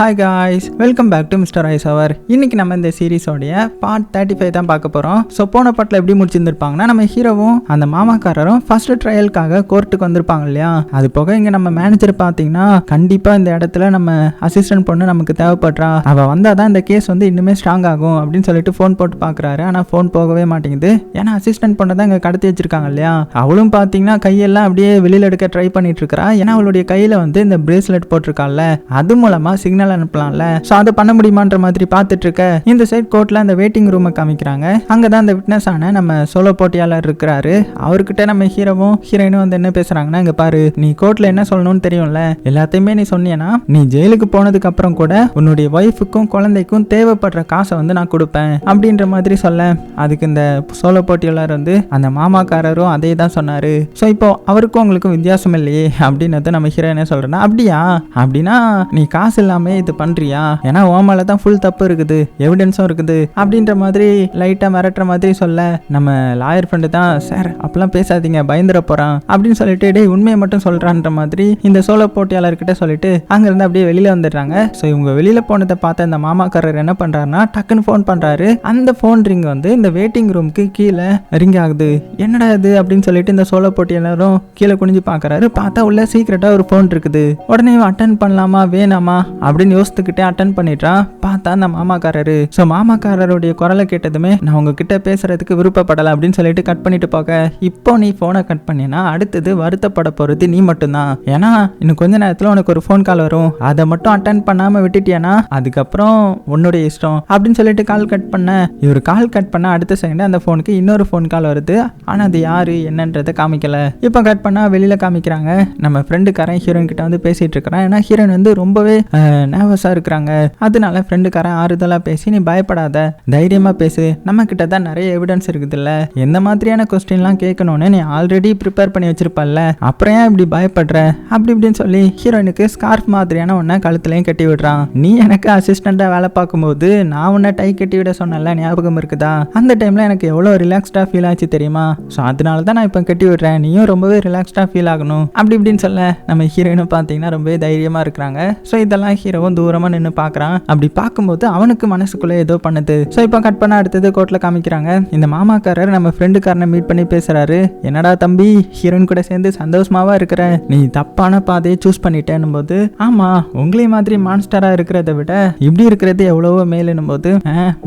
Hi guys welcome back to mister ice அவர் இன்னைக்கு நம்ம இந்த சீரீஸோடைய பார்ட் தேர்ட்டி ஃபைவ் தான் பார்க்க போகிறோம் ஸோ போன பாட்டில் எப்படி முடிச்சிருந்துருப்பாங்கன்னா நம்ம ஹீரோவும் அந்த மாமாக்காரரும் ஃபர்ஸ்ட் ட்ரையலுக்காக கோர்ட்டுக்கு வந்திருப்பாங்க இல்லையா? அது போக இங்கே நம்ம மேனேஜர் பார்த்தீங்கன்னா கண்டிப்பாக இந்த இடத்துல நம்ம அசிஸ்டன்ட் பொண்ணு நமக்கு தேவைப்படுறா. அவள் வந்தால் தான் இந்த கேஸ் வந்து இன்னுமே ஸ்ட்ராங் ஆகும் அப்படின்னு சொல்லிட்டு ஃபோன் போட்டு பார்க்குறாரு. ஆனால் ஃபோன் போகவே மாட்டேங்குது. ஏன்னா அசிஸ்டன்ட் பொண்ணை தான் இங்கே கடத்தி வச்சிருக்காங்க இல்லையா? அவளும் பார்த்தீங்கன்னா கையெல்லாம் அப்படியே வெளியில் எடுக்க ட்ரை பண்ணிட்டு இருக்கிறா. ஏன்னா அவளுடைய கையில் வந்து இந்த பிரேஸ்லெட் போட்டிருக்காள்ல. அது மூலமாக சிக்னல் அனுப்பலாம்ல? ஸோ அதை பண்ண முடியுமான்ற மாதிரி பார்த்துட்டு இருக்க இந்த சைட் கோர்ட்ல அந்த வெயிட்டிங் ரூமை காமிக்கிறாங்க. அங்கே தான் அந்த விட்னஸ் ஆன நம்ம சோலோ போட்டியாளர் இருக்கிறாரு. அவர்கிட்ட நம்ம ஹீரோவும் ஹீரோயினும் வந்து என்ன பேசுறாங்கன்னா இங்க பாரு நீ கோர்ட்ல என்ன சொல்லணும்னு தெரியும்ல? எல்லாத்தையுமே நீ சொன்னீங்கன்னா நீ ஜெயிலுக்கு போனதுக்கு அப்புறம் கூட உன்னுடைய ஒய்ஃபுக்கும் குழந்தைக்கும் தேவைப்படுற காசை வந்து நான் கொடுப்பேன் அப்படின்ற மாதிரி சொல்ல அதுக்கு இந்த சோலோ போட்டியாளர் வந்து அந்த மாமாக்காரரும் அதே தான் சொன்னாரு. ஸோ இப்போ அவருக்கும் உங்களுக்கும் வித்தியாசம் இல்லையே அப்படின்னது நம்ம ஹீரோ என்ன சொல்றேன்னா அப்படியா? அப்படின்னா நீ காசு இல்லாமல் இது பண்றியா? ஏன்னா உன் மேல தான் ஃபுல் தப்பு இருக்குது எவிடன்ஸும் இருக்குது அப்படின்ற மாதிரி லைட்டா மிரட்டுற மாதிரி சொல்ல நம்ம லாயர் ஃப்ரெண்டு தான் சார் அப்பெல்லாம் பேசாதீங்க பயந்துட போறான் அப்படின்னு சொல்லிட்டு டேய் உண்மையை மட்டும் சொல்றான்ற மாதிரி இந்த சோழ போட்டியாளர்கிட்ட சொல்லிட்டு அங்கிருந்து அப்படியே வெளியில வந்துடுறாங்க. ஸோ இவங்க வெளியில போனதை பார்த்த இந்த மாமாக்காரர் என்ன பண்றாருன்னா டக்குன்னு ஃபோன் பண்றாரு. அந்த ஃபோன் ரிங் வந்து இந்த வெயிட்டிங் ரூமுக்கு கீழே ரிங் ஆகுது. என்னடா இது அப்படின்னு சொல்லிட்டு இந்த சோழ போட்டியாளரும் கீழே குனிஞ்சு பாக்குறாரு. பார்த்தா உள்ள சீக்கிரட்டா ஒரு ஃபோன் இருக்குது. உடனே அட்டன் பண்ணலாமா வேணாமா அப்படின்னு யோசித்துக்கிட்டே அட்டன் பண்ணிட்டான் பார்த்தா அந்த மாமாக்காரரு. ஸோ மாமாக்காரருடைய குரலை கேட்டதுமே நான் உங்ககிட்ட பேசுறதுக்கு விருப்பப்படலை அப்படின்னு சொல்லிட்டு கட் பண்ணிட்டு போக. இப்போ நீ ஃபோனை கட் பண்ணினா அடுத்தது வருத்தப்பட போறது நீ மட்டும்தான். ஏன்னா இன்னும் கொஞ்ச நேரத்தில் உனக்கு ஒரு ஃபோன் கால் வரும். அதை மட்டும் அட்டன் பண்ணாம விட்டுட்டியானா அதுக்கப்புறம் உன்னுடைய இஷ்டம் அப்படின்னு சொல்லிட்டு கால் கட் பண்ண. இவர் கால் கட் பண்ண அடுத்த செகண்ட் அந்த ஃபோனுக்கு இன்னொரு ஃபோன் கால் வருது. ஆனால் அது யாரு என்னன்றதை காமிக்கல. இப்போ கட் பண்ணா வெளியில காமிக்கிறாங்க. நம்ம ஃப்ரெண்டுக்காரன் ஹீரோயின் கிட்ட வந்து பேசிட்டு இருக்கிறான். ஏன்னா ஹீரோயின் வந்து ரொம்பவே நர்வஸாக இருக்கிறாங்க. அதனால ஃப்ரெண்டுக்காரன் ஆறுதலாக பேசி நீ பயப்படாத. தைரியமாக பேசு. நம்ம கிட்ட தான் நிறைய எவிடன்ஸ் இருக்குதுல்ல. எந்த மாதிரியான கொஸ்டின்லாம் கேட்கணும்னு நீ ஆல்ரெடி ப்ரிப்பேர் பண்ணி வச்சிருப்பல்ல. அப்புறம் ஏன் இப்படி பயப்படுற? அப்படி இப்படின்னு சொல்லி ஹீரோயினுக்கு ஸ்கார்ஃப் மாதிரியான ஒன்றை கழுத்துலையும் கட்டி விடுறான். நீ எனக்கு அசிஸ்டண்ட்டாக வேலை பார்க்கும்போது நான் உன்னை டை கட்டி விட சொன்னல ஞாபகம் இருக்குதா? அந்த டைமில் எனக்கு எவ்வளோ ரிலாக்ஸ்டாக ஃபீல் ஆச்சு தெரியுமா? ஸோ அதனால தான் நான் இப்போ கட்டி விடுறேன். நீயும் ரொம்பவே ரிலாக்ஸ்டாக ஃபீல் ஆகணும். அப்படி இப்படின்னு சொல்ல நம்ம ஹீரோயினும் பார்த்தீங்கன்னா ரொம்பவே தைரியமாக இருக்கிறாங்க. ஸோ இதெல்லாம் ஹீரோ ஹீரோவும் தூரமாக நின்று பார்க்குறான் அப்படி பார்க்கும்போது அவனுக்கு மனசுக்குள்ளே ஏதோ பண்ணுது. ஸோ இப்போ கட் பண்ண அடுத்தது கோர்ட்டில் காமிக்கிறாங்க. இந்த மாமாக்காரர் நம்ம ஃப்ரெண்டுக்காரனை மீட் பண்ணி பேசுறாரு. என்னடா தம்பி ஹீரோயின் கூட சேர்ந்து சந்தோஷமாவா இருக்கிற? நீ தப்பான பாதையை சூஸ் பண்ணிட்டேன்னும் போது ஆமா உங்களை மாதிரி மான்ஸ்டரா இருக்கிறத விட இப்படி இருக்கிறது எவ்வளவோ மேலும் போது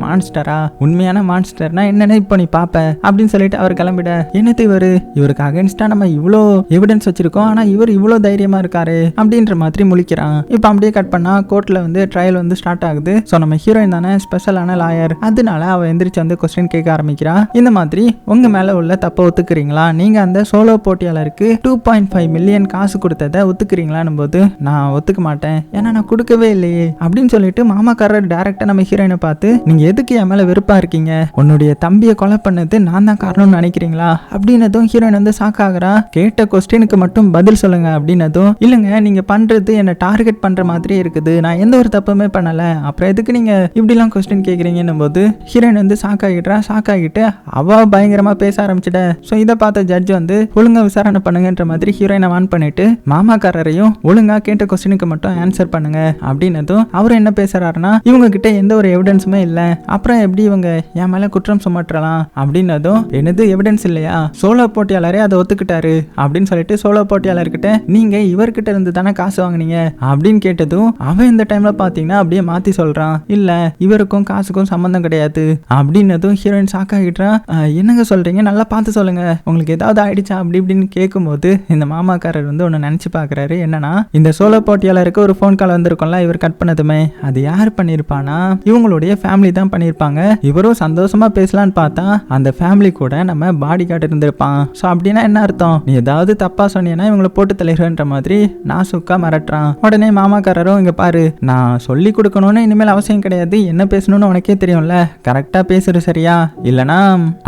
மான்ஸ்டரா உண்மையான மான்ஸ்டர்னா என்னன்னு இப்போ நீ பாப்ப. அப்படின்னு சொல்லிட்டு அவர் கிளம்பிட. என்னது இவரு? இவருக்கு அகேன்ஸ்டா நம்ம இவ்வளோ எவிடன்ஸ் வச்சிருக்கோம். ஆனா இவர் இவ்வளோ தைரியமா இருக்காரு. அப்படின்ற மாதிரி முழிக்கிறான். இப்போ அப்படியே கட் பண்ணா கோர்ட்ல வந்து ட்ரையல் வந்து ஸ்டார்ட் ஆகுது. ஸோ நம்ம ஹீரோயின் தானே ஸ்பெஷலான லாயர் அதனால அவள் எந்திரிச்சு வந்து கொஸ்டின் கேட்க ஆரம்பிக்கிறா. இந்த மாதிரி உங்க மேல உள்ள தப்பை ஒத்துக்கிறீங்களா? நீங்க அந்த சோலோ போட்டியாளருக்கு டூ பாயிண்ட் ஃபைவ் மில்லியன் காசு கொடுத்ததை ஒத்துக்கிறீங்களான்னு போது நான் ஒத்துக்க மாட்டேன். ஏன்னா நான் கொடுக்கவே இல்லையே. அப்படின்னு சொல்லிட்டு மாமாக்காரர் டேரக்டா நம்ம ஹீரோயினை பார்த்து நீங்க எதுக்கு என் மேல வெறுப்பா இருக்கீங்க? உன்னுடைய தம்பியை கொலை பண்ணது நான் தான் காரணம்னு நினைக்கிறீங்களா? அப்படின்னதும் ஹீரோயின் வந்து சாக்காகிறா கேட்ட கொஸ்டினுக்கு மட்டும் பதில் சொல்லுங்க அப்படின்னதும் இல்லைங்க நீங்க பண்றது என்னை டார்கெட் பண்ற மாதிரி இருக்குது. நான் எந்த ஒரு தப்புமே பண்ணல. அப்புறம் எதுக்கு நீங்க இப்படிலாம் கொஸ்டின் கேட்குறீங்கன்னும் போது ஹீரோயின் வந்து ஷாக் ஆகிடுறா. ஷாக் ஆகிட்டு அவ பயங்கரமா பேச ஆரம்பிச்சிட்டேன் ஸோ இதை பார்த்த ஜட்ஜ் வந்து ஒழுங்கா விசாரணை பண்ணுங்கன்ற மாதிரி ஹீரோயினை வான் பண்ணிட்டு மாமாக்காரரையும் ஒழுங்கா கேட்ட கொஸ்டினுக்கு மட்டும் ஆன்சர் பண்ணுங்க அப்படின்னதும் அவர் என்ன பேசுறாருன்னா இவங்க கிட்ட எந்த ஒரு எவிடன்ஸுமே இல்லை. அப்புறம் எப்படி இவங்க என் மேல குற்றம் சுமற்றலாம் அப்படின்னதும் என்னது எவிடன்ஸ் இல்லையா? சோலோ போட்டியாளரே அதை ஒத்துக்கிட்டாரு அப்படின்னு சொல்லிட்டு சோலோ போட்டியாளர்கிட்ட நீங்க இவர்கிட்ட இருந்து தானே காசு வாங்குனீங்க? அப்படின்னு கேட்டதும் அவன் இந்த டைம்ல பாத்தீங்கன்னா அப்படியே மாத்தி சொல்றான் இல்ல இவருக்கும் காசுக்கும் சம்மந்தம் கிடையாது. அப்படின்னதும் ஹீரோயின் ஷாக் ஆகிட்டான் என்னங்க சொல்றீங்க? நல்லா பார்த்து சொல்லுங்க. உங்களுக்கு ஏதாவது ஆயிடுச்சா? அப்படி இப்படின்னு கேட்கும்போது இந்த மாமாக்காரர் வந்து ஒன்று நினைச்சு பார்க்கறாரு என்னன்னா இந்த சோலோ போட்டியாளருக்கு ஒரு ஃபோன் கால் வந்திருக்கும்ல இவர் கட் பண்ணதுமே. அது யார் பண்ணியிருப்பானா இவங்களுடைய ஃபேமிலி தான் பண்ணியிருப்பாங்க இவரும் சந்தோஷமா பேசலான்னு பார்த்தா அந்த ஃபேமிலி கூட நம்ம பாடி கார்டு இருந்திருப்பான். ஸோ அப்படின்னா என்ன அர்த்தம்? நீ ஏதாவது தப்பா சொன்னீங்கன்னா இவங்களை போட்டு தலைகிறன்ற மாதிரி நான் சுக்கா மிரட்டுறான். உடனே மாமாக்காரரும் இங்க பாரு நான் சொல்லி கொடுக்கணும்னு இனிமேல் அவசியம் கிடையாது. என்ன பேசணும்னு உனக்கே தெரியும்ல. கரெக்டாக பேசுற சரியா? இல்லைனா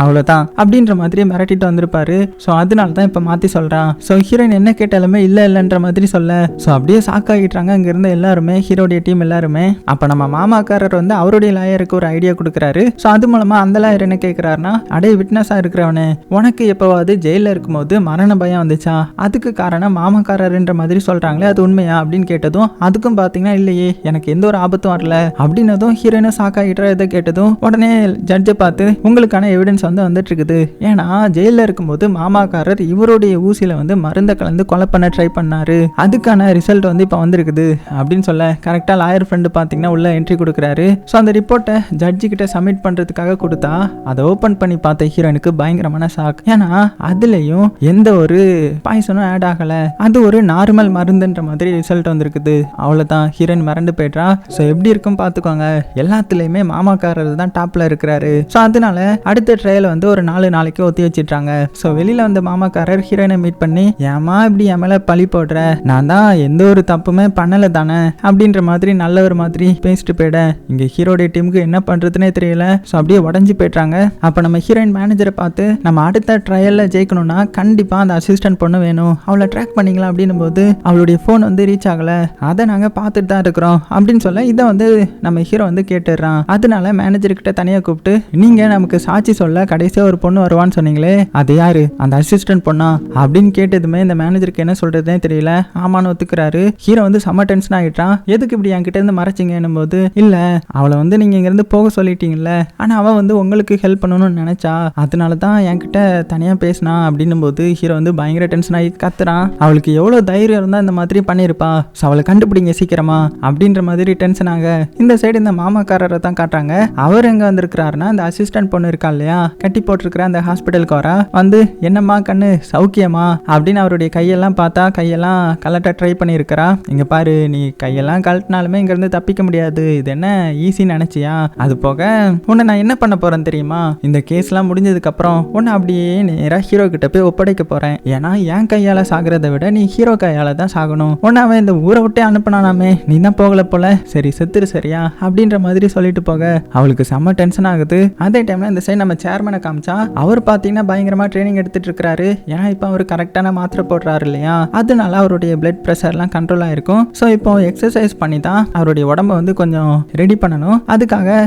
அவ்வளோதான் அப்படின்ற மாதிரி மிரட்டிட்டு வந்திருப்பாரு. ஸோ அதனால தான் இப்போ மாற்றி சொல்கிறான் ஸோ ஹீரோயின் என்ன கேட்டாலுமே இல்லை இல்லைன்ற மாதிரி சொல்ல. ஸோ அப்படியே சாக்காகிட்டாங்க அங்க இருந்த எல்லாருமே ஹீரோடைய டீம் எல்லாருமே. அப்போ நம்ம மாமாக்காரர் வந்து அவருடைய லாயருக்கு ஒரு ஐடியா கொடுக்குறாரு. ஸோ அது மூலமாக அந்த லாயர் என்ன கேட்கிறாருன்னா அடே விட்னஸாக இருக்கிறவனே உனக்கு எப்போவாவது ஜெயிலில் இருக்கும்போது மரண பயம் வந்துச்சா? அதுக்கு காரணம் மாமக்காரர்ன்ற மாதிரி சொல்கிறாங்களே அது உண்மையா அப்படின்னு கேட்டதும் அதுக்கும் பார்த்தீங்கன்னா இல்லையே எனக்கு எந்த ஒரு ஆபத்தும் வரல அப்படின்னதும் ஹீரோயினும் ஷாக் ஆகிட்டு இதை கேட்டதும் உடனே ஜட்ஜை பார்த்து உங்களுக்கான எவிடன்ஸ் வந்து வந்துட்டு இருக்குது ஏன்னா ஜெயிலில் இருக்கும்போது மாமாக்காரர் இவருடைய ஊசியில் வந்து மருந்தை கலந்து கொலை பண்ண ட்ரை பண்ணாரு. அதுக்கான ரிசல்ட் வந்து இப்போ வந்திருக்குது அப்படின்னு சொல்ல கரெக்டாக லாயர் ஃப்ரெண்டு பார்த்தீங்கன்னா உள்ள என்ட்ரி கொடுக்குறாரு. ஸோ அந்த ரிப்போர்ட்டை ஜட்ஜி கிட்ட சப்மிட் பண்ணுறதுக்காக கொடுத்தா அதை ஓப்பன் பண்ணி பார்த்த ஹீரோயினுக்கு பயங்கரமான ஷாக் ஏன்னா அதுலேயும் எந்த ஒரு பாய்சனும் ஆட் ஆகலை. அது ஒரு நார்மல் மருந்துன்ற மாதிரி ரிசல்ட் வந்திருக்குது. அவ்வளோதான் ஹீரோயின் மறந்து போய்ட்றா. ஸோ எப்படி இருக்கும் பார்த்துக்கோங்க. எல்லாத்துலேயுமே மாமாக்காரர் தான் டாப்பில் இருக்கிறாரு. ஸோ அதனால அடுத்த ட்ரையல் வந்து ஒரு நாலு நாளைக்கு ஒத்தி வச்சிட்றாங்க. ஸோ வெளியில் வந்த மாமாக்காரர் ஹீரோயினை மீட் பண்ணி ஏமா இப்படி என் மேலே பழி போடுற? நான் தான் எந்த ஒரு தப்புமே பண்ணலை தானே? அப்படின்ற மாதிரி நல்ல ஒரு மாதிரி பேசிட்டு போயிட. இங்கே ஹீரோடைய டீமுக்கு என்ன பண்ணுறதுனே தெரியல. ஸோ அப்படியே உடஞ்சி போயிட்டாங்க அப்போ நம்ம ஹீரோயின் மேனேஜரை பார்த்து நம்ம அடுத்த ட்ரையலில் ஜெயிக்கணும்னா கண்டிப்பாக அந்த அசிஸ்டன்ட் பொண்ணு வேணும். அவளை ட்ராக் பண்ணிக்கலாம். அப்படின்னும் போது அவளுடைய ஃபோன் வந்து ரீச் ஆகலை. அதை நாங்கள் பார்த்துட்டு தான் இருக்கிறோம் அப்படின்னு சொல்ல இதை வந்து நம்ம ஹீரோ வந்து கேட்டுடுறான். அதனால மேனேஜர்கிட்ட தனியாக கூப்பிட்டு நீங்கள் நமக்கு சாட்சி சொல்ல கடைசியாக ஒரு பொண்ணு வருவான்னு சொன்னீங்களே அது யாரு? அந்த அசிஸ்டன்ட் பொண்ணா? அப்படின்னு கேட்டதுமே இந்த மேனேஜருக்கு என்ன சொல்றதுனே தெரியல. ஆமான்னு ஒத்துக்கிறாரு. ஹீரோ வந்து செம்ம டென்ஷன் ஆகிட்டான் எதுக்கு இப்படி என்கிட்ட இருந்து மறைச்சிங்கன்னும் போது இல்லை அவளை வந்து நீங்கள் இங்கேருந்து போக சொல்லிட்டீங்கல்ல. ஆனால் அவள் வந்து உங்களுக்கு ஹெல்ப் பண்ணணும்னு நினச்சா அதனால தான் என்கிட்ட தனியாக பேசினா. அப்படின்னும் போது ஹீரோ வந்து பயங்கர டென்ஷன் ஆகி கத்துறான். அவளுக்கு எவ்வளோ தைரியம் இருந்தால் இந்த மாதிரி பண்ணியிருப்பா. ஸோ அவளை கண்டுபிடிங்க சீக்கிரமா. அப்படின்ற மாதிரி டென்ஷன் ஆக இந்த சைடு இந்த மாமாக்காரரை தான் காட்டுறாங்க. அவர் எங்கே வந்திருக்கிறாருன்னா அந்த அசிஸ்டன்ட் பொண்ணு இருக்கா இல்லையா? கட்டி போட்டிருக்கிற அந்த ஹாஸ்பிட்டலுக்கு வரா. வந்து என்னம்மா கண்ணு சௌக்கியமா? அப்படின்னு அவருடைய கையெல்லாம் பார்த்தா கையெல்லாம் கலட்ட ட்ரை பண்ணியிருக்கிறா. இங்க பாரு நீ கையெல்லாம் கழட்டினாலுமே இங்கேருந்து தப்பிக்க முடியாது. இது என்ன ஈஸின்னு நினச்சியா? அது போக உன்னை நான் என்ன பண்ண போறேன் தெரியுமா? இந்த கேஸ்லாம் முடிஞ்சதுக்கு அப்புறம் உன்னை அப்படியே நேராக ஹீரோ கிட்ட போய் ஒப்படைக்க போறேன். ஏன்னா என் கையால சாகிறத விட நீ ஹீரோ கையால தான் சாகணும். உன்னை அவன் இந்த ஊரை விட்டே அனுப்பினானாமே நீ தான் போகல போல. சரி செத்துரு சரியா? அப்படின்ற மாதிரி சொல்லிட்டு போக. அவளுக்கு செம்ம டென்ஷன் ஆகுது. அதே டைம்ல இந்த சைடு நம்ம சேர்மனை காமிச்சா அவர் பார்த்தீங்கன்னா பயங்கரமா ட்ரைனிங் எடுத்துட்டு இருக்காரு. ஏன்னா இப்போ அவர் கரெக்டான மாத்திரை போடுறாரு இல்லையா? அதனால அவருடைய பிளட் ப்ரெஷர்லாம் கண்ட்ரோல் ஆயிருக்கும். ஸோ இப்போ எக்ஸசைஸ் பண்ணி தான் அவருடைய உடம்ப வந்து கொஞ்சம் ரெடி பண்ணணும். அதுக்காக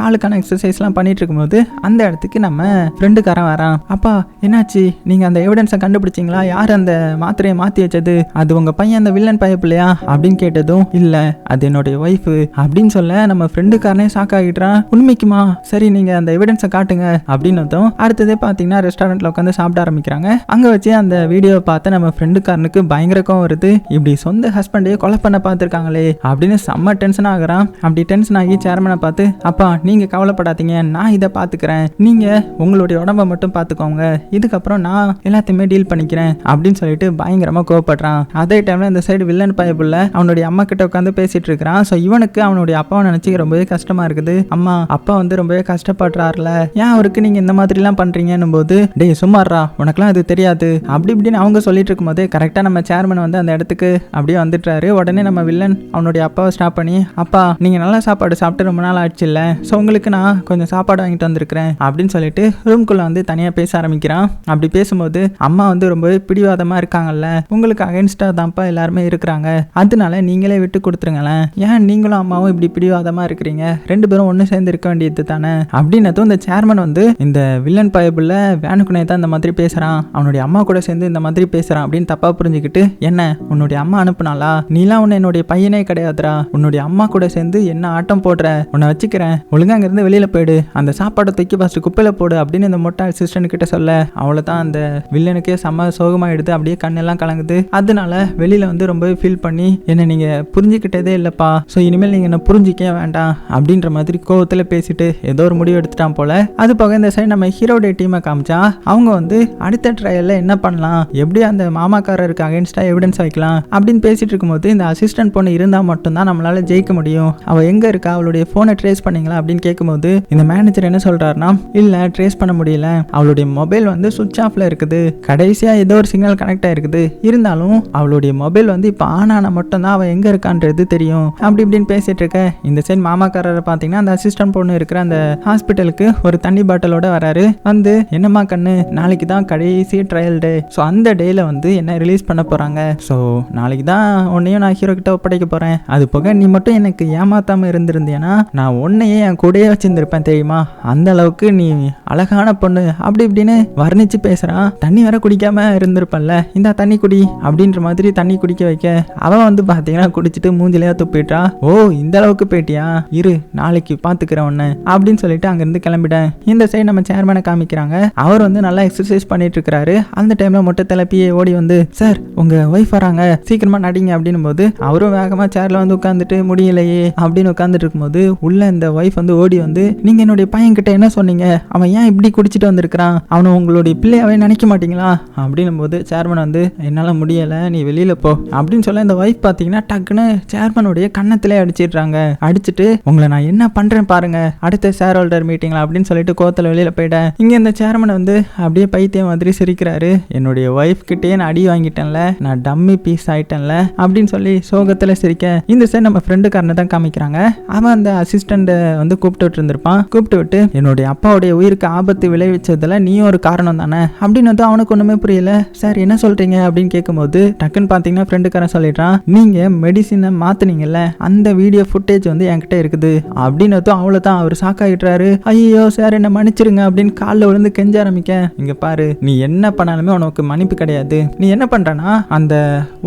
காலுக்கான எக்ஸசைஸ்லாம் பண்ணிட்டு இருக்கும்போது அந்த இடத்துக்கு நம்ம ஃப்ரெண்டுக்காரன் வரான். அப்பா என்னாச்சு? நீங்க அந்த எவிடன்ஸை கண்டுபிடிச்சிங்களா? யார் அந்த மாத்திரையை மாத்தி வச்சது? அது உங்க பையன் அந்த வில்லன் பையன் இல்லையா அப்படின்னு கேட்டதும் இல்ல அது என்னுடைய ஒய்ஃபு அப்படின்னு சொல்ல நம்ம ஃப்ரெண்டுக்காரனே ஷாக் ஆகிட்டான் உண்மைக்குமா? சரி நீங்க அந்த எவிடன்ஸை காட்டுங்க அப்படின்னு அர்த்தம் அடுத்ததே பார்த்தீங்கன்னா ரெஸ்டாரண்ட்ல உட்காந்து சாப்பிட ஆரம்பிக்கிறாங்க. அங்க வச்சு அந்த வீடியோவை பார்த்து நம்ம ஃப்ரெண்டுக்காரனுக்கு பயங்கர கோவம் வருது. இப்படி சொந்த ஹஸ்பண்டையே கொலை பண்ண பார்த்துருக்காங்களே அப்படின்னு செம்ம டென்ஷன் ஆகுறான். அப்படி டென்ஷன் ஆகி சேர்மனை பார்த்து அப்பா நீங்க கவலைப்படாதீங்க நான் இதை பார்த்துக்கிறேன். நீங்க உங்களுடைய உடம்ப மட்டும் பார்த்துக்கோங்க. இதுக்கப்புறம் நான் எல்லாத்தையுமே டீல் பண்ணிக்கிறேன். அப்படின்னு சொல்லிட்டு பயங்கரமா கோவப்படுறான். அதே டைம்ல இந்த சைடு வில்லன் பயப்புள்ள அவனுடைய அம்மா கிட்ட உட்காந்து பேசிட்டு இருக்கிறான் ஸோ இவனுக்கு அவனுடைய அப்பாவை நினைச்சு ரொம்பவே கஷ்டமா இருக்குது. அம்மா அப்பா வந்து ரொம்பவே கஷ்டப்படுறாருல. ஏன் அவருக்கு நீங்க இந்த மாதிரிலாம் பண்றீங்கன்னும் போது டேய் சும்மாறா உனக்குலாம் அது தெரியாது. அப்படி இப்படின்னு அவங்க சொல்லிட்டு இருக்கும்போது கரெக்டாக நம்ம சேர்மன் வந்து அந்த இடத்துக்கு அப்படியே வந்துட்டாரு. உடனே நம்ம வில்லன் அவனுடைய அப்பாவை ஸ்டாப் பண்ணி அப்பா நீங்க நல்ல சாப்பாடு சாப்பிட்டு ரொம்ப நாள் ஆச்சு இல்ல? ஸோ உங்களுக்கு நான் கொஞ்சம் சாப்பாடு வாங்கிட்டு வந்திருக்கிறேன். அப்படின்னு சொல்லிட்டு ரூம்குள்ள வந்து தனியாக பேச ஆரம்பிக்கிறான். அப்படி பேசும்போது அம்மா வந்து ரொம்பவே பிடிவாதமா இருக்காங்கல்ல. உங்களுக்கு அகைன்ஸ்டா தான்ப்பா எல்லாருமே இருக்கிறாங்க. அதனால நீங்களே விட்டு கொடுத்துருங்களேன். ஏன் நீங்களும் அம்மாவும் இப்படி பிடிவாதமாக இருக்கிறீங்க? ரெண்டு பேரும் ஒன்று சேர்ந்து இருக்க வேண்டியது தானே? அப்படின்னதும் இந்த சேர்மன் வந்து இந்த வில்லன் பயபுள்ள வேணுக்குனே தான் இந்த மாதிரி பேசுகிறான் அவனுடைய அம்மா கூட சேர்ந்து இந்த மாதிரி பேசுகிறான் அப்படின்னு தப்பாக புரிஞ்சுக்கிட்டு என்ன உன்னுடைய அம்மா அனுப்புனாளா? நீலாம் உன்னை என்னுடைய பையனே கிடையாதுடா. உன்னுடைய அம்மா கூட சேர்ந்து என்ன ஆட்டம் போடுற? உன்னை வச்சுக்கிறேன். ஒழுங்கா அங்கிருந்து வெளியில் போயிடு. அந்த சாப்பாடை தூக்கி ஃபஸ்ட்டு குப்பையில் போடு அப்படின்னு இந்த மொட்டை அசிஸ்டன்ட் கிட்ட சொல்ல அவ்வளோதான் அந்த வில்லனுக்கே செம்ம சோகமாயிடுது. அப்படியே கண்ணெல்லாம் கலங்குது. அதனால வெளியில் வந்து ரொம்பவே ஃபீல் பண்ணி என்ன நீங்கள் புரிஞ்சுக்கிட்டதே இல்லப்பா. ஸோ இனிமேல் நீங்க என்ன புரிஞ்சிக்க வேண்டாம் அப்படின்ற மாதிரி கோவத்தில் பேசிட்டு ஏதோ ஒரு முடிவு எடுத்துட்டான் போல. அது போக இந்த சைடு நம்ம ஹீரோடைய டீமை காமிச்சா அவங்க வந்து அடுத்த ட்ரையலில் என்ன பண்ணலாம்? எப்படி அந்த மாமாக்காரருக்கு அகேன்ஸ்டாக எவிடன்ஸ் வைக்கலாம்? அப்படின்னு பேசிட்டு இருக்கும்போது இந்த அசிஸ்டன்ட் பொண்ணு இருந்தால் மட்டும்தான் நம்மளால ஜெயிக்க முடியும். அவள் எங்கே இருக்கா? அவளுடைய ஃபோனை ட்ரேஸ் பண்ணிங்களா? அப்படின்னு கேட்கும்போது இந்த மேனேஜர் என்ன சொல்கிறாருன்னா இல்லை ட்ரேஸ் பண்ண முடியல. அவளுடைய மொபைல் வந்து சுவிட்ச் ஆஃப்ல இருக்குது. கடைசியாக ஏதோ ஒரு சிக்னல் கனெக்ட் ஆயிருக்குது. இருந்தாலும் அவளுடைய மொபைல் வந்து இப்போ ஆன் ஆன மட்டும்தான் அவள் எங்கே இருக்கா இருக்கான்றது தெரியும். அப்படி இப்படின்னு பேசிட்டு இருக்க. இந்த சைடு மாமாக்காரரை பார்த்தீங்கன்னா அந்த அசிஸ்டன்ட் பொண்ணு இருக்கிற அந்த ஹாஸ்பிட்டலுக்கு ஒரு தண்ணி பாட்டிலோட வராரு. வந்து என்னம்மா கண்ணு நாளைக்கு தான் கடைசி ட்ரையல் டே ஸோ அந்த டேல வந்து என்ன ரிலீஸ் பண்ண போறாங்க? ஸோ நாளைக்கு தான் உன்னையும் நான் ஹீரோ கிட்ட ஒப்படைக்க போறேன். அது போக நீ மட்டும் எனக்கு ஏமாத்தாம இருந்திருந்தேன்னா நான் உன்னையே என் கூடயே வச்சிருந்திருப்பேன் தெரியுமா? அந்த அளவுக்கு நீ அழகான பொண்ணு. அப்படி இப்படின்னு வர்ணிச்சு பேசுறான் தண்ணி வேற குடிக்காம இருந்திருப்பல்ல. இந்த தண்ணி குடி. அப்படின்ற மாதிரி தண்ணி குடிக்க வைக்க. அவன் வந்து பார்த்தீங்கன்னா குடிச்சிட்டு மூஞ்சிலையா துப்பிட்டா? ஓ இந்த அளவுக்கு போயிட்டியா இரு நாளைக்கு பாத்துக்கிறேன் உன்ன அப்படின்னு சொல்லிட்டு அங்கிருந்து கிளம்பிட்டேன். இந்த சைடு நம்ம சேர்மனை காமிக்கிறாங்க. அவர் வந்து நல்லா எக்ஸசைஸ் பண்ணிட்டு இருக்கிறாரு. அந்த டைம்ல மொட்டை தலைப்பியே ஓடி வந்து சார் உங்க ஒய்ஃப் வராங்க. சீக்கிரமா நடிங்க அப்படின்னும் போது அவரும் வேகமா சேர்ல வந்து உட்காந்துட்டு முடியலையே அப்படின்னு உட்காந்துட்டு இருக்கும்போது உள்ள இந்த ஒய்ஃப் வந்து ஓடி வந்து நீங்க என்னுடைய பையன் கிட்ட என்ன சொன்னீங்க? அவன் ஏன் இப்படி குடிச்சிட்டு வந்திருக்கிறான்? அவனை உங்களுடைய பிள்ளையாவே நினைக்க மாட்டீங்களா? அப்படின்னும் போது சேர்மன் வந்து என்னால முடியல நீ வெளியில போ அப்படின்னு சொல்ல இந்த ஒய்ஃப் பாத்தீங்கன்னா டக்குன்னு சேர்மனுடைய கன்னத்திலே அடிச்சிடுறாங்க. அடிச்சிட்டு உங்களை நான் என்ன பண்றேன் பாருங்க அடுத்த ஷேர் ஹோல்டர் மீட்டிங்ல அப்படின்னு சொல்லிட்டு கோத்துல வெளியில போயிட்டேன். இங்க இந்த சேர்மன் வந்து அப்படியே பைத்தியம் மாதிரி சிரிக்கிறாரு. என்னுடைய ஒய்ஃப் கிட்டே நான் அடி வாங்கிட்டேன்ல நான் டம்மி பீஸ் ஆயிட்டேன்ல அப்படின்னு சொல்லி சோகத்துல சிரிக்க இந்த சைடு நம்ம ஃப்ரெண்டுக்காரனை தான் காமிக்கிறாங்க. அவன் அந்த அசிஸ்டண்ட்டை வந்து கூப்பிட்டு விட்டு இருந்திருப்பான் கூப்பிட்டு விட்டு என்னுடைய அப்பாவுடைய உயிருக்கு ஆபத்து விளைவிச்சதுல நீயும் ஒரு காரணம் தானே? அப்படின்னு வந்து அவனுக்கு ஒண்ணுமே புரியல. சார் என்ன சொல்றீங்க? அப்படின்னு கேட்கும்போது டக்குன்னு பாத்தீங்கன்னா ஃப்ரெண்டுக்காரன் சொல்லிடுறான். நீங்க மெடிசினை மாத்துனீங்கல்ல அந்த வீடியோ ஃபுட்டேஜ் வந்து என்கிட்ட இருக்குது. அப்படின்னதும் அவ்வளோ தான் அவர் சாக்காகிட்டுறாரு ஐயோ சார் என்ன மன்னிச்சிருங்க அப்படின்னு காலில் விழுந்து கெஞ்ச ஆரம்பிக்க. இங்க பாரு நீ என்ன பண்ணாலுமே உனக்கு மன்னிப்பு கிடையாது. நீ என்ன பண்றனா அந்த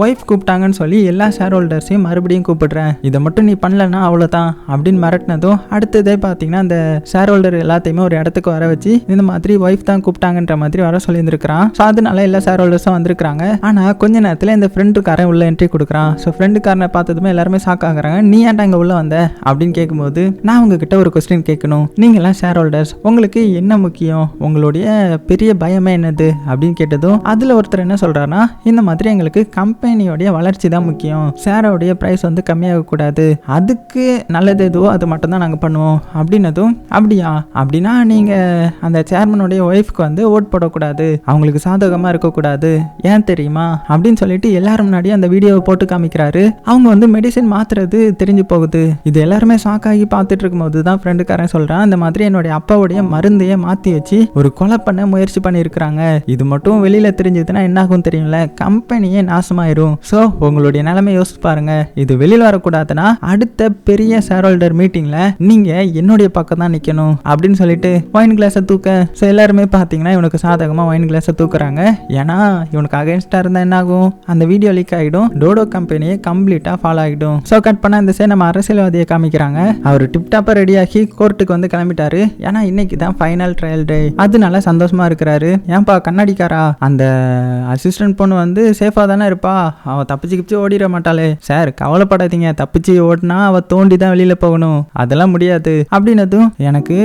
ஒய்ஃப் கூப்பிட்டாங்கன்னு சொல்லி எல்லா ஷேர் ஹோல்டர்ஸையும் மறுபடியும் கூப்பிடுறேன். இதை மட்டும் நீ பண்ணலன்னா அவ்வளோதான் அப்படின்னு மிரட்டினதும் அடுத்ததே பார்த்தீங்கன்னா அந்த ஷேர் ஹோல்டர் எல்லாத்தையுமே ஒரு இடத்துக்கு வர வச்சு இந்த மாதிரி ஒய்ஃப் தான் கூப்பிட்டாங்கன்ற மாதிரி வர சொல்லியிருந்திருக்கிறான். ஸோ அதனால எல்லா ஷேர் ஹோல்டர்ஸும் வந்திருக்காங்க ஆனால் கொஞ்ச நேரத்தில் இந்த ஃப்ரெண்டுக்காரன் உள்ள என்ட்ரி கொடுக்குறான். ஸோ ஃப்ரெண்டுக்காரன் பார்த்ததுமே எல்லாருமே ஷாக் ஆகுறாங்க. நீ ஏன்டா இங்கே உள்ளே வந்த? அப்படின்னு கேட்கும்போது நான் உங்ககிட்ட ஒரு கொஸ்டின் கேட்கணும். நீங்களாம் ஷேர் ஹோல்டர்ஸ் உங்களுக்கு என்ன முக்கியம்? உங்களுடைய பெரிய பயமே என்னது? அப்படின்னு கேட்டதும் அதில் ஒருத்தர் என்ன சொல்கிறாருன்னா இந்த மாதிரி எங்களுக்கு கம்பெனியோடைய வளர்ச்சி தான் முக்கியம். ஷேரோடைய ப்ரைஸ் வந்து கம்மியாகக்கூடாது அதுக்கு நல்லது எதுவோ அது மட்டும்தான் நாங்கள் பண்ணுவோம். அப்படின்னதும் அப்படியா? அப்படின்னா நீங்கள் அந்த சேர்மனுடைய ஒய்ஃப்க்கு வந்து ஓட் போடக்கூடாது. அவங்களுக்கு சாதகமாக இருக்கக்கூடாது. ஏன் தெரியுமா? அப்படின்னு சொல்லிட்டு எல்லாரும் முன்னாடியும் அந்த வீடியோவை போட்டு காமிக்கிறாரு. அவங்க வந்து மெடிசின் மாத்துறது தெரிஞ்சு போகுது. இது எல்லாருமே ஷாக் ஆகி பார்த்துட்டு இருக்கும்போது தான் ஃப்ரெண்டுக்காரன் சொல்கிறான் இந்த மாதிரி என்னுடைய அப்பாவுடைய மருந்தையே மாற்றி வச்சு ஒரு கொலை பண்ண முயற்சி பண்ணியிருக்கிறாங்க. இது மட்டும் வெளியில் தெரிஞ்சதுன்னா என்ன ஆகும் தெரியும்ல? கம்பெனியே நாசமாயிரும். ஸோ உங்களுடைய நிலைமை யோசிச்சு பாருங்க. இது வெளியில் வரக்கூடாதுன்னா அடுத்த பெரிய ஷேர் ஹோல்டர் மீட்டிங்கில் நீங்கள் என்னுடைய பக்கம் தான் நிற்கணும் அப்படின்னு சொல்லிட்டு ஒயின் கிளாஸை தூக்க. ஸோ எல்லாருமே பார்த்தீங்கன்னா இவனுக்கு சாதகமாக ஒயின் கிளாஸை தூக்குறாங்க. ஏன்னா இவனுக்கு அகைன்ஸ்டாக இருந்தால் என்ன ஆகும் அந்த வீடியோ லீக் ஆகிடும் டோடோ கம்பெனியே கம்ப்ளீட்டாக ஃபாலோ ஆகிடும். ஸோ கட் பண்ண இந்த சைடு நம்ம அரசியல்வாதியை காமிக்கிறாங்க. அவர் டிப்டாப்பாக ரெடியாகி கோர்ட்டுக்கு வந்து கிளம்பிட்டாரு. ஏன்னா இன்னைக்கு தான் ஃபைனல் ட்ரையல் டே அதனால சந்தோஷமா இருக்கிறாரு. ஏன்பா கண்ணாடிக்காரா? அந்த அசிஸ்டன்ட் பொண்ணு வந்து சேஃபாக தானே இருப்பா. அவள் தப்பிச்சு கிப்பிச்சு ஓடிட மாட்டாளே. சார் கவலைப்படாதீங்க. தப்பிச்சு ஓடினா அவள் தோண்டி தான் வெளியில் போகணும். அதெல்லாம் முடியாது. அப்படின்னதும் எனக்கு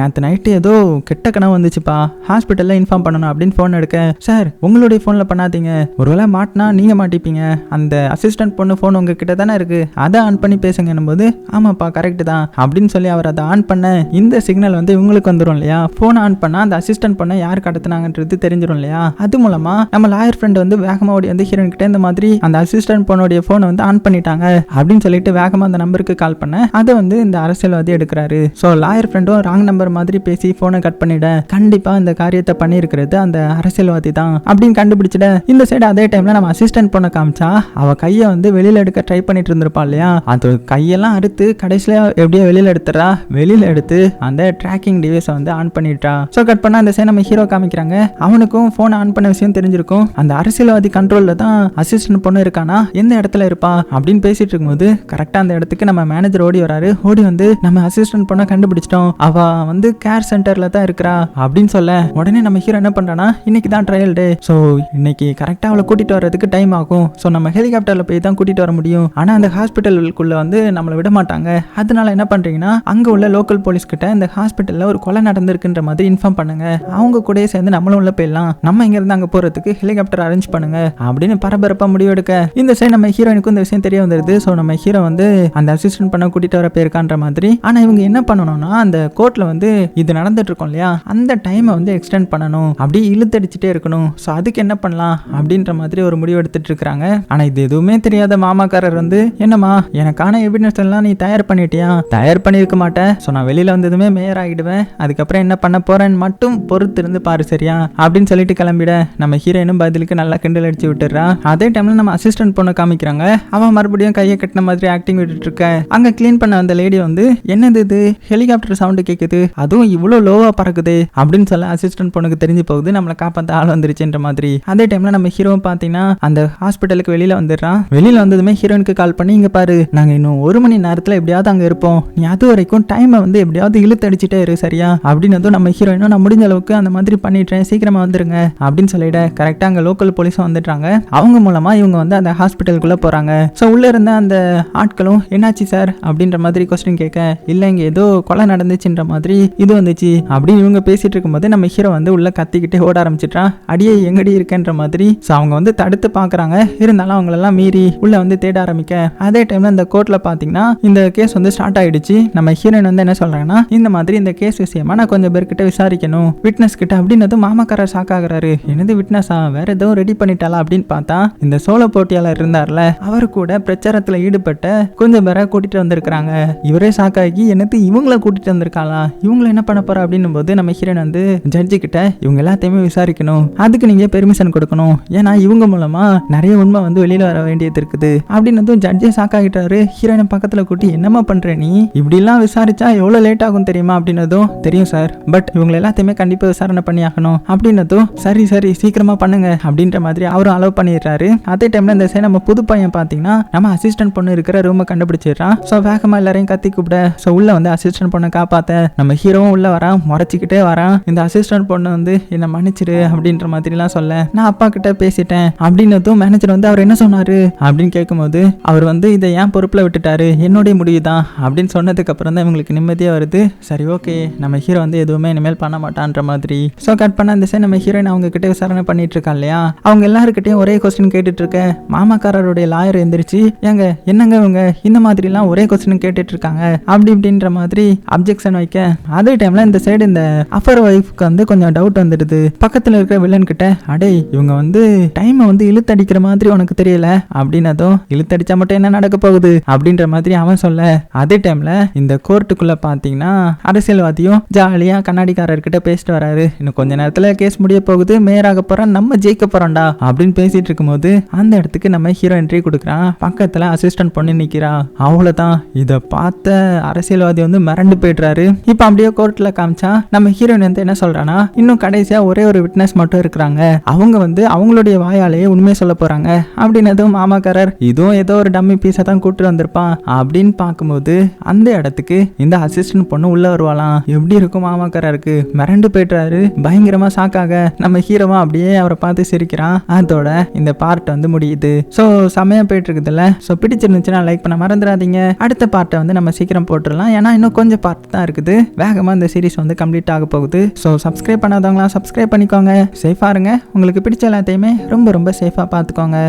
நேற்று நைட்டு ஏதோ கெட்ட கனவு வந்துச்சுப்பா. ஹாஸ்பிட்டலில் இன்ஃபார்ம் பண்ணணும் அப்படின்னு ஃபோன் எடுக்க. சார் உங்களுடைய ஃபோனில் பண்ணாதீங்க. ஒருவேளை மாட்டினா நீங்கள் மாட்டிப்பீங்க. அந்த அசிஸ்டன்ட் பொண்ணு ஃபோன் உங்ககிட்ட தானே இருக்குது அதை ஆன் பண்ணி பேசுங்க போது ஆமாப்பா கரெக்டு தான். அப்படின்னு சொல்லி அவர் அதை ஆன் பண்ண இந்த சிக்னல் வந்து இவங்களுக்கு வந்துடும் இல்லையா? ஃபோன் ஆன் பண்ணால் அந்த அசிஸ்டன்ட் பொண்ணை யார் கடத்துனாங்கன்றது தெரிஞ்சிடும் இல்லையா? அது மூலமா நம்ம லாயர் ஃப்ரெண்ட் வந்து வேகமாக ஓடி வந்து ஹீரோன் கிட்ட இந்த மாதிரி அந்த அசிஸ்டன்ட் பொண்ணுடைய ஃபோனை வந்து ஆன் பண்ணிட்டாங்க அப்படின்னு சொல்லிட்டு வேகமாக அந்த நம்பருக்கு கால் பண்ண அதை வந்து இந்த அரசியல்வாதி எடுக்கிறாரு. ஸோ லாயர் ஃப்ரெண்டும் ராங் நம்பர் மாதிரி பேசி ஃபோனை கட் பண்ணிட கண்டிப்பாக இந்த காரியத்தை பண்ணியிருக்கிறது அந்த அரசியல்வாதி தான். அப்படின்னு கண்டுபிடிச்சிட இந்த சைடு அதே டைம்ல நம்ம அசிஸ்டன்ட் பொண்ணை காமிச்சா அவ கையை வந்து வெளியில் எடுக்க ட்ரை பண்ணிட்டு இருந்திருப்பா இல்லையா? அது கையெல்லாம் அறுத்து கடைசியில எப்படியோ வெளியில எடுத்துறா வெளியில எடுத்து அந்த ட்ராக்கிங் டிவைஸை வந்து ஆன் பண்ணிட்டா. ஸோ கட் பண்ணா அந்த சைன் நம்ம ஹீரோ காமிக்கிறாங்க. அவனுக்கும் ஃபோன் ஆன் பண்ண விஷயம் தெரிஞ்சிருக்கும். அந்த அரசியல்வாதி கண்ட்ரோல்ல தான் அசிஸ்டன்ட் பொண்ணு இருக்கானா? எந்த இடத்துல இருப்பா? அப்படின்னு பேசிட்டு இருக்கும்போது கரெக்டா அந்த இடத்துக்கு நம்ம மேனேஜர் ஓடி வராரு. ஓடி வந்து நம்ம அசிஸ்டன்ட் பொண்ணை கண்டுபிடிச்சிட்டோம். அவ வந்து கேர் சென்டர்ல தான் இருக்கிறா. அப்படின்னு சொல்ல உடனே நம்ம ஹீரோ என்ன பண்றானா இன்னைக்கு தான் ட்ரையல் டே ஸோ இன்னைக்கு கரெக்டா அவளை கூட்டிட்டு வர்றதுக்கு டைம் ஆகும். ஸோ நம்ம ஹெலிகாப்டர்ல போய் தான் கூட்டிட்டு வர முடியும். ஆனா அந்த ஹாஸ்பிட்டலுக்குள்ள வந்து நம்மளை விட மாட்டாங்க. அதனால என்ன பண்றீங்கன்னா அங்க உள்ள லோக்கல் போலீஸ் கிட்ட இந்த ஹாஸ்பிட்டல்ல ஒரு கொலை நடந்திருக்குன்ற மாதிரி இன்ஃபார்ம் பண்ணுங்க. அவங்க கூடயே சேர்ந்து நம்மளும் உள்ள போயிடலாம். நம்ம இங்க இருந்து அங்க போறதுக்கு ஹெலிகாப்டர் அரேஞ்ச் பண்ணுங்க. அப்படின்னு பரபரப்பா முடிவெடுக்க இந்த சைடு நம்ம ஹீரோயினுக்கும் இந்த விஷயம் தெரிய வந்துருது. ஸோ நம்ம ஹீரோ வந்து அந்த அசிஸ்டன்ட் பண்ண கூட்டிட்டு வர போயிருக்கான்ற மாதிரி. ஆனா இவங்க என்ன பண்ணணும்னா அந்த கோர்ட்ல வந்து இது நடந்துட்டு இருக்கோம் இல்லையா? அந்த டைமை வந்து எக்ஸ்டெண்ட் பண்ணணும். அப்படியே இழுத்தடிச்சிட்டே இருக்கணும். ஸோ அதுக்கு என்ன பண்ணலாம்? அப்படின்ற மாதிரி ஒரு முடிவு எடுத்துட்டு இருக்காங்க ஆனா இது எதுவுமே தெரியாத மாமா மாமாக்காரர் வந்து என்னம்மா எனக்கான எவிடன்ஸ் எல்லாம் நீ தயார் பண்ணிட்டியா? தயார் பண்ணியிருக்க மாட்டேன். ஸோ நான் வெளியில் வந்ததுமே மேயர் ஆகிடுவேன். அதுக்கப்புறம் என்ன பண்ண போறேன்னு மட்டும் பொறுத்து இருந்து பாரு சரியா? அப்படின்னு சொல்லிட்டு கிளம்பிட நம்ம ஹீரோயினும் பதிலுக்கு நல்லா கிண்டல் அடிச்சு விட்டுறா அதே டைம்ல நம்ம அசிஸ்டன்ட் பொண்ணை காமிக்கிறாங்க. அவன் மறுபடியும் கையை கட்டின மாதிரி ஆக்டிங் விட்டுட்டு இருக்க. அங்க க்ளீன் பண்ண அந்த லேடி வந்து என்னது இது? ஹெலிகாப்டர் சவுண்டு கேட்குது அதுவும் இவ்வளோ லோவா பறக்குது. அப்படின்னு சொல்ல அசிஸ்டன்ட் பொண்ணுக்கு தெரிஞ்சு போகுது. நம்மளை காப்பாத்த ஆள் வந்துருச்சுன்ற மாதிரி. அதே டைம்ல நம்ம ஹீரோவும் பார்த்தீங்கன்னா அந்த ஹாஸ்பிட்டலுக்கு வெளியில வந்துடுறான். வெளியில வந்ததுமே உடனே ஹீரோயினுக்கு கால் பண்ணி இங்கே பாரு நாங்கள் இன்னும் ஒரு மணி நேரத்தில் எப்படியாவது அங்கே இருப்போம். நீ அது வரைக்கும் டைமை வந்து எப்படியாவது இழுத்தடிச்சிட்டே இரு சரியா? அப்படின்னதும் நம்ம ஹீரோயினும் நான் முடிஞ்ச அளவுக்கு அந்த மாதிரி பண்ணிட்டேன் சீக்கிரமாக வந்துருங்க. அப்படின்னு சொல்லிட கரெக்டாக அங்கே லோக்கல் போலீஸும் வந்துட்டாங்க அவங்க மூலமாக இவங்க வந்து அந்த ஹாஸ்பிட்டலுக்குள்ளே போகிறாங்க ஸோ உள்ளே இருந்த அந்த ஆட்களும் என்னாச்சு சார் அப்படின்ற மாதிரி கொஸ்டின் கேட்க இல்லை இங்கே ஏதோ கொலை நடந்துச்சுன்ற மாதிரி இது வந்துச்சு. அப்படின்னு இவங்க பேசிட்டு இருக்கும்போது நம்ம ஹீரோ வந்து உள்ளே கத்திக்கிட்டே ஓட ஆரம்பிச்சிட்டான் அடியே எங்கடி இருக்கேன்ற மாதிரி. ஸோ அவங்க வந்து தடுத்து பார்க்குறாங்க இருந்தாலும் அவங்களெல்லாம் மீறி உள்ளே வந்து தேட ஆரம்பிக்க அதே டைம்ல இந்த கோர்ட்ல பாத்தீங்கன்னா இந்த கேஸ் வந்து ஸ்டார்ட் ஆயிடுச்சு. நம்ம ஹீரோயின் வந்து என்ன சொல்றாங்கன்னா இந்த மாதிரி இந்த கேஸ் விஷயமா நான் கொஞ்சம் பேர்கிட்ட விசாரிக்கணும். விட்னஸ் கிட்ட அப்படின்னது மாமாக்காரர் ஷாக் ஆகுறாரு. என்னது விட்னஸா வேற எதுவும் ரெடி பண்ணிட்டாளா அப்படின்னு பார்த்தா இந்த சோழ போட்டியாளர் இருந்தார்ல அவர் கூட பிரச்சாரத்துல ஈடுபட்ட கொஞ்சம் பேரை கூட்டிட்டு வந்திருக்கிறாங்க. இவரே ஷாக் ஆகி என்னது இவங்கள கூட்டிட்டு வந்திருக்காளா? இவங்கள என்ன பண்ண போறா அப்படின்னும் போது நம்ம ஹீரோயின் வந்து ஜட்ஜி கிட்ட இவங்க எல்லாத்தையுமே விசாரிக்கணும். அதுக்கு நீங்க பெர்மிஷன் கொடுக்கணும். ஏன்னா இவங்க மூலமா நிறைய உண்மை வந்து வெளியில வர வேண்டியது இருக்குது. அப்படின்னதும் ஜட்ஜே ஷாக் ஆகிட்டாரு. ஹீரோயினை பக்கத்துல கூட்டி என்னம்மா பண்ற நீ? இப்படிலாம் விசாரிச்சா எவ்வளவு லேட் ஆகும் தெரியுமா? அப்படின்னதும் தெரியும் சார் பட் இவங்க எல்லாத்தையுமே கண்டிப்பா விசாரணை பண்ணி ஆகணும் அப்படின்னதும் சரி சரி சீக்கிரமா பண்ணுங்க. அப்படின்ற மாதிரி அவரும் அலோவ் பண்ணிடுறாரு. அதே டைம்ல இந்த சைடு நம்ம புது பையன் பாத்தீங்கன்னா நம்ம அசிஸ்டன்ட் பொண்ணு இருக்கிற ரூமை கண்டுபிடிச்சிடுறான் ஸோ வேகமா எல்லாரையும் கத்தி கூப்பிட ஸோ உள்ள வந்து அசிஸ்டன்ட் பொண்ணை காப்பாத்த. நம்ம ஹீரோவும் உள்ள வரான் முறைச்சிக்கிட்டே வரான். இந்த அசிஸ்டன்ட் பொண்ணு வந்து என்னை மன்னிச்சிரு அப்படின்ற மாதிரிலாம் சொல்ல நான் அப்பா கிட்ட பேசிட்டேன். அப்படின்னதும் மேனேஜர் வந்து அவர் என்ன சொன்னாரு? அப்படின்னு கேட்கும் போது அவர் வந்து இதை ஏன் பொறுப்பில் விட்டுட்டாரு? என்னுடைய முடிவு தான் அப்படின்னு சொன்னதுக்கப்புறம் தான் இவங்களுக்கு நிம்மதியாக வருது. சரி ஓகே. நம்ம ஹீரோ வந்து எதுவுமே இனிமேல் பண்ண மாட்டான்ற மாதிரி. ஸோ கட் பண்ண அந்த சைடு நம்ம ஹீரோயின் அவங்க கிட்டே விசாரணை பண்ணிட்டு இருக்கா இல்லையா? அவங்க எல்லாருக்கிட்டையும் ஒரே கொஸ்டின் கேட்டுட்டு இருக்க. மாமாக்காரருடைய லாயர் எந்திரிச்சு ஏங்க என்னங்க இவங்க? இந்த மாதிரிலாம் ஒரே கொஸ்டின் கேட்டுட்டு இருக்காங்க. அப்படி இப்படின்ற மாதிரி அப்ஜெக்ஷன் வைக்க. அதே டைம்ல இந்த சைடு இந்த அஃபர் ஒய்ஃப்க்கு வந்து கொஞ்சம் டவுட் வந்துடுது. பக்கத்தில் இருக்கிற வில்லன் கிட்ட அடே இவங்க வந்து டைமை வந்து இழுத்தடிக்கிற மாதிரி உனக்கு தெரியல? அப்படின்னதும் இழுத்தடிச்சா மட்டும் என்ன நடக்க போகுது? அப்படின்ற மாதிரி அவன் சொல்ல அதே டைம்ல இந்த கோர்ட்டுக்குள்ள பாத்தீங்கன்னா அரசியல்வாதியும் ஜாலியா கண்ணாடிக்காரர்கிட்ட பேசிட்டு வராரு. இன்னும் கொஞ்ச நேரத்துல கேஸ் முடிய போகுது மேயராக போறோம் நம்ம ஜெயிக்க போறோம்டா அப்படின்னு பேசிட்டு இருக்கும்போது அந்த இடத்துக்கு நம்ம ஹீரோ என்ட்ரி கொடுக்குறான். பக்கத்துல அசிஸ்டன்ட் பொண்ணு நிக்கிறா. அவ்வளவுதான். இத பார்த்த அரசியல்வாதி வந்து மிரண்டு போயிடுறாரு. இப்ப அப்படியே கோர்ட்ல காமிச்சா நம்ம ஹீரோயின் வந்து என்ன சொல்றானா இன்னும் கடைசியா ஒரே ஒரு விட்னஸ் மட்டும் இருக்கிறாங்க. அவங்க வந்து அவங்களுடைய வாயாலேயே உண்மையை சொல்ல போறாங்க. அப்படின்னதும் மாமாக்காரர் இது இதுவும் ஏதோ ஒரு டம்மி பீஸை தான் கூட்டு வந்திருப்பான் அப்படின்னு பார்க்கும்போது அந்த இடத்துக்கு இந்த அசிஸ்டன்ட் பொண்ணு உள்ள வருவாளாம். எப்படி இருக்கும் மாமாக்காரருக்கு? மிரண்டு போயிட்டாரு. பயங்கரமா சாக்காக நம்ம ஹீரோவா அப்படியே அவரை பார்த்து சிரிக்கிறான். அதோட இந்த பார்ட் வந்து முடியுது. ஸோ செமையா போயிட்டு இருக்குதுல்ல ஸோ பிடிச்சிருந்துச்சுன்னா லைக் பண்ண மறந்துடாதீங்க. அடுத்த பார்ட்டை வந்து நம்ம சீக்கிரம் போட்டுடலாம். ஏன்னா இன்னும் கொஞ்சம் பார்ட் தான் இருக்குது. வேகமாக இந்த சீரிஸ் வந்து கம்ப்ளீட் ஆக போகுது. ஸோ சப்ஸ்கிரைப் பண்ணாதவங்களாம் சப்ஸ்கிரைப் பண்ணிக்கோங்க. சேஃபாக இருங்க. உங்களுக்கு பிடிச்ச எல்லாத்தையுமே ரொம்ப ரொம்ப சேஃபாக பார்த்துக்கோங்க.